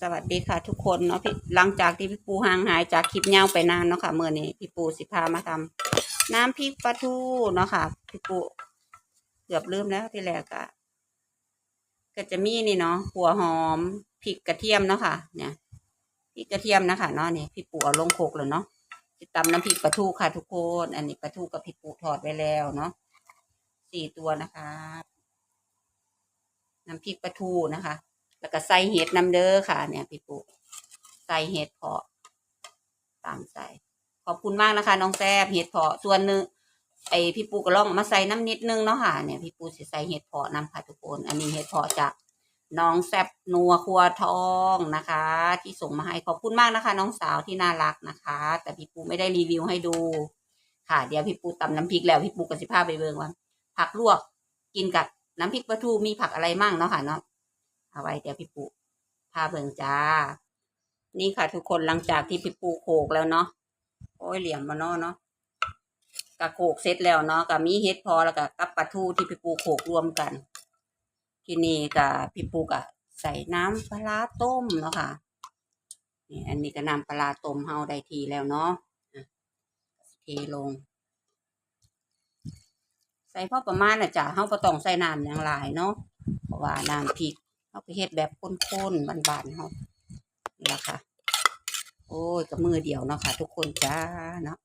สวัสดีค่ะทุกคนเนาะพี่หลังจากที่พี่ปูห่างหายจากคลิปเงาไปนานเนาะค่ะเมื่อนี้พี่ปูสิพามาทำน้ำพริกปลาทูเนาะค่ะพี่ปูเกือบลืมแล้วที่แรกอะก็จะมีนี่เนาะหัวหอมพริกกระเทียมเนาะค่ะ เนี่ยพริกกระเทียมนะคะเนาะนี่พี่ปูเอาลงโคกเลยเนาะจะตำน้ำพริกปลาทูค่ะ ทุกคน อันนี้ปลาทูกับพี่ปูทอดไว้แล้วเนาะสี่ตัวนะคะ น้ำพริกปลาทูนะคะ แล้วก็ใส่เห็ดน้ำเด้อค่ะ เนี่ยพี่ปุ๊ใส่เห็ดเพาะตามใส่ขอบคุณมากนะคะ น้องแซบเห็ดเพาะส่วนหนึ่งไอพี่ปูก็ลองมาใส่น้ำนิดนึงเนาะค่ะเนี่ยพี่ปูสิใส่เห็ดเพาะน้ำค่ะทุกคนอันนี้เห็ดเพาะจากน้องแซบนัวครัวทองนะคะ ที่ส่งมาให้ขอบคุณมากนะคะ น้องสาวที่น่ารักนะคะ แต่พี่ปูไม่ได้รีวิวให้ดู ค่ะเดี๋ยวพี่ปูตำน้ำพริกแล้วพี่ปูก็สิพาไปเบิ่งว่าผักลวกกินกับน้ำพริกปลาทูมีผักอะไรมั่งเนาะค่ะเนาะ เอาไว้เดี๋ยวพี่ปูพาเบิ่งจ้า นี่ค่ะทุกคนหลังจากที่พี่ปูโขกแล้วเนาะโอ้ยเหลี่ยมมาเนาะเนาะกะโขกเสร็จแล้วเนาะกะมีเฮ็ดพอแล้วก็กับปลาทูที่พี่ปูโขกรวมกัน ที่นี่กะพี่ปูกะใส่น้ำปลาต้มเนาะค่ะนี่อันนี้ก็น้ำปลาต้มเฮาได้ทีแล้วเนาะอะเทลง ใส่พอประมาณน่ะจ้ะเฮาบ่ต้องใส่น้ำอย่างหลายเนาะเพราะว่าน้ำพริก เอาไปเฮ็ดแบบข้นๆบานๆเฮานี่แหละค่ะ โอ้ยกับมือเดียวเนาะค่ะ ทุกคนจ้าเนาะ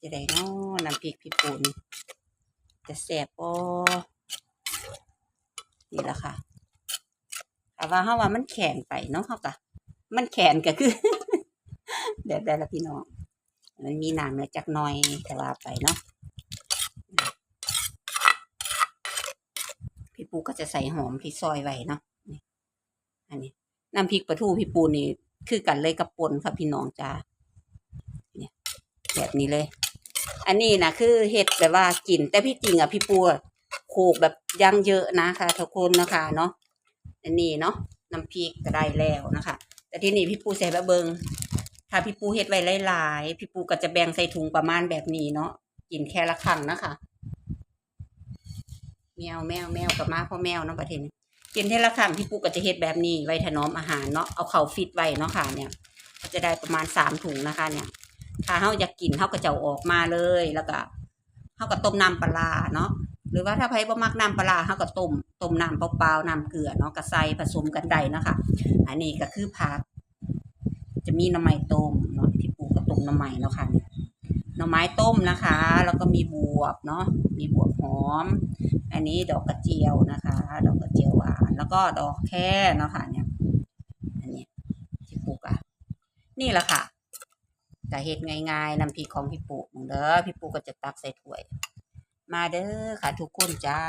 จะได้เนาะน้ำพริกพี่ปูนจะแซ่บบ่นี่แหละค่ะแต่ว่าเฮาว่ามันแข็งไปเนาะเฮาก็มันแข็งก็คือแบบได้ละพี่น้องมันมีน้ำเนี่ยจักหน่อยแต่ว่าไปเนาะ พี่ปู ก็จะใส่หอมที่ซอยไว้เนาะนี่อันนี้น้ำพริกปลาทูพี่ปูนี่คือกันเลยกับปนค่ะพี่น้องจ้าเนี่ยแบบนี้เลย อันนี้นะคือเห็ดแบบว่ากิน แต่พี่จริงอะพี่ปูโขกแบบยังเยอะนะคะทุกคนนะคะเนาะอันนี้เนาะน้ำพริกก็ได้แล้วนะคะ แต่ที่นี่พี่ปูใส่แบบเบิงถ้าพี่ปูเฮ็ดไว้หลายๆพี่ปูก็จะแบ่งใส่ถุงประมาณแบบนี้เนาะกินแค่ละครั้งนะคะ แมวแมวแมวกับมาพ่อแมวเนาะประเทศนี้กินเทละครั้งพี่ปุ๊กก็จะเฮ็ดแบบนี้ไว้ถนอมอาหารเนาะเอาเข่าฟิตไว้เนาะค่ะเนี่ยก็จะได้ประมาณสามถุงนะคะ เนี่ย ถ้าเฮาอยากกินเฮาก็จะเอาออกมาเลยแล้วก็เฮาก็ต้มน้ำปลาเนาะหรือว่าถ้าใครบ่มักน้ำปลาร้าเฮาก็ต้มต้มน้ำเปล่าๆน้ำเกลือเนาะก็ใส่ผสมกันได้นะคะอันนี้ก็คือผักจะมีน่อไม้ต้มเนาะพี่ปุ๊กก็ต้มน่อไม้เนาะค่ะเนี่ย หน่อไม้ต้มนะคะ แล้วก็มีบวบเนาะมีบวบหอม อันนี้ดอกกระเจียวนะคะ ดอกกระเจียวหวาน แล้วก็ดอกแค่เนาะค่ะเนี่ยอันนี้ที่ปลูกอะนี่แหละค่ะจะเฮ็ดง่ายๆนำพริกของพี่ปูเด้อพี่ปูก็จะตักใส่ถ้วย มาเด้อค่ะทุกคนจ้า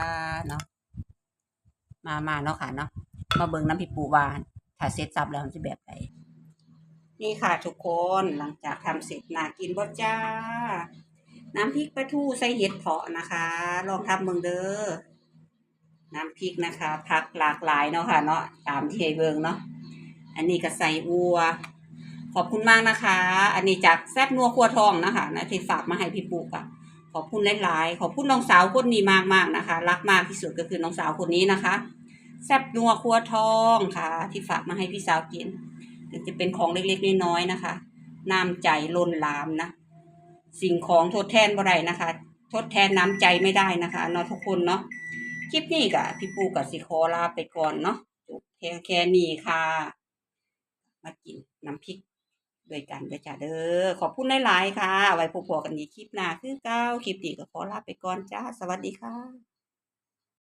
เนาะมามาเนาะค่ะเนาะมาเบิ่งน้ำพี่ปูวานถ้าเสร็จสับแล้วมันจะแบบไหน นี่ค่ะทุกคนหลังจากทำเสร็จน่ากินบ่จ้า น้ำพริกปลาทูใส่เห็ดเพาะนะคะ ลองทำเบิ่งเด้อน้ำพริกนะคะ ผักหลากหลายเนาะค่ะเนาะตามที่ให้เบิงเนาะอันนี้ก็ใส่อัว ขอบคุณมากนะคะ อันนี้จากแซ่บนัวครัวทองนะคะนะที่ฝากมาให้พี่ปูค่ะขอบคุณหลายๆขอบคุณน้องสาวคนนี้มากๆนะคะ รักมากที่สุดก็คือน้องสาวคนนี้นะคะ แซ่บนัวครัวทองค่ะ ที่ฝากมาให้พี่สาวกิน ถึงจะเป็นของเล็กๆน้อยๆนะคะน้ำใจล้นหลามนะสิ่งของทดแทนบ่ได้นะคะ ทดแทนน้ำใจไม่ได้นะคะเนาะทุกคนเนาะคลิปนี้ก็พี่ปูกับสิขอลาไปก่อนเนาะจบแค่แค่นี้ค่ะ มากินน้ำพริกด้วยกันด้อจ้าเด้อขอบคุณหลายๆค่ะ ไว้พบกันอีกคลิปหน้าคือเก้าคลิปนี้ก็ขอลาไปก่อนจ้า สวัสดีค่ะ